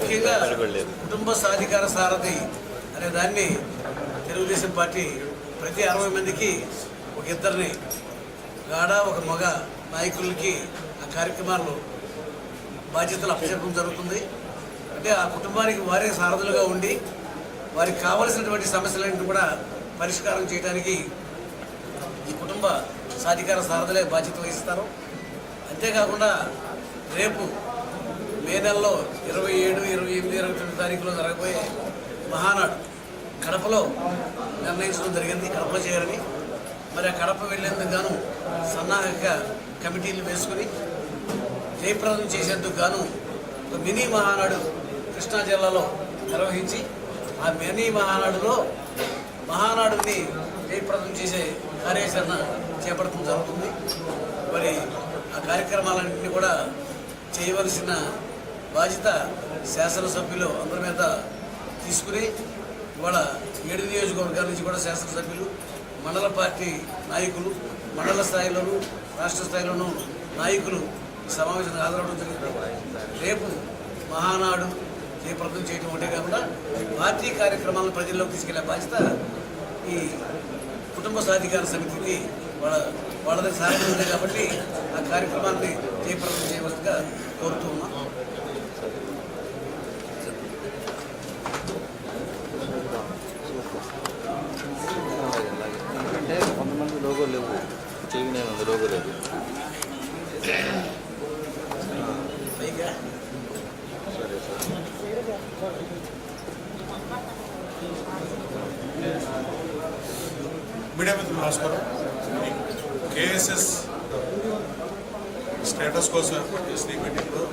ముఖ్యంగా కుటుంబ సాధికార సారథి అనే దాన్ని తెలుగుదేశం పార్టీ ప్రతి అరవై మందికి ఒక ఇద్దరిని గాఢ ఒక మగ నాయకులకి ఆ కార్యక్రమాల్లో బాధ్యతలు అప్పచెప్పడం జరుగుతుంది. అంటే ఆ కుటుంబానికి వారే సారథులుగా ఉండి వారికి కావలసినటువంటి సమస్యలన్నింటినీ కూడా పరిష్కారం చేయడానికి ఈ కుటుంబ సాధికార సారథులే బాధ్యత వహిస్తారు. అంతేకాకుండా రేపు మే నెలలో ఇరవై ఏడు ఇరవై ఎనిమిది ఇరవై తొమ్మిది తారీఖులో జరగబోయే మహానాడు కడపలో నిర్ణయించడం జరిగింది. కడప చేయాలని. మరి ఆ కడప వెళ్ళేందుకు గాను సన్నాహక కమిటీలు వేసుకుని జయప్రదం చేసేందుకు గాను ఒక మినీ మహానాడు కృష్ణా జిల్లాలో నిర్వహించి ఆ మినీ మహానాడులో మహానాడుని జయప్రదం చేసే కార్యాచరణ చేపడటం జరుగుతుంది. మరి ఆ కార్యక్రమాలన్నింటినీ కూడా చేయవలసిన బాధ్యత శాసనసభ్యులు అందరి మీద తీసుకుని ఇవాళ ఏడు నియోజకవర్గాల నుంచి కూడా శాసనసభ్యులు మండల పార్టీ నాయకులు మండల స్థాయిలోనూ రాష్ట్ర స్థాయిలోనూ నాయకులు సమావేశం హాజరవడం జరిగింది. రేపు మహానాడు జయప్రదం చేయడం ఒకటే కాకుండా పార్టీ కార్యక్రమాలను ప్రజల్లోకి తీసుకెళ్ళే బాధ్యత ఈ కుటుంబ సాధికార సమితికి వాళ్ళ వాళ్ళది సాధన ఉంది కాబట్టి ఆ కార్యక్రమాన్ని జయప్రదం చేయవలసిగా కోరుతూ ఉన్నాం. లేవు చెవి నేను ఉంది లోగో లేదు పైగా సరే సార్ మీడియా మిత్రులు నమస్కారం కేఎస్ఎస్ స్టేటస్ కోసం ఎస్డీ మీటింగ్లో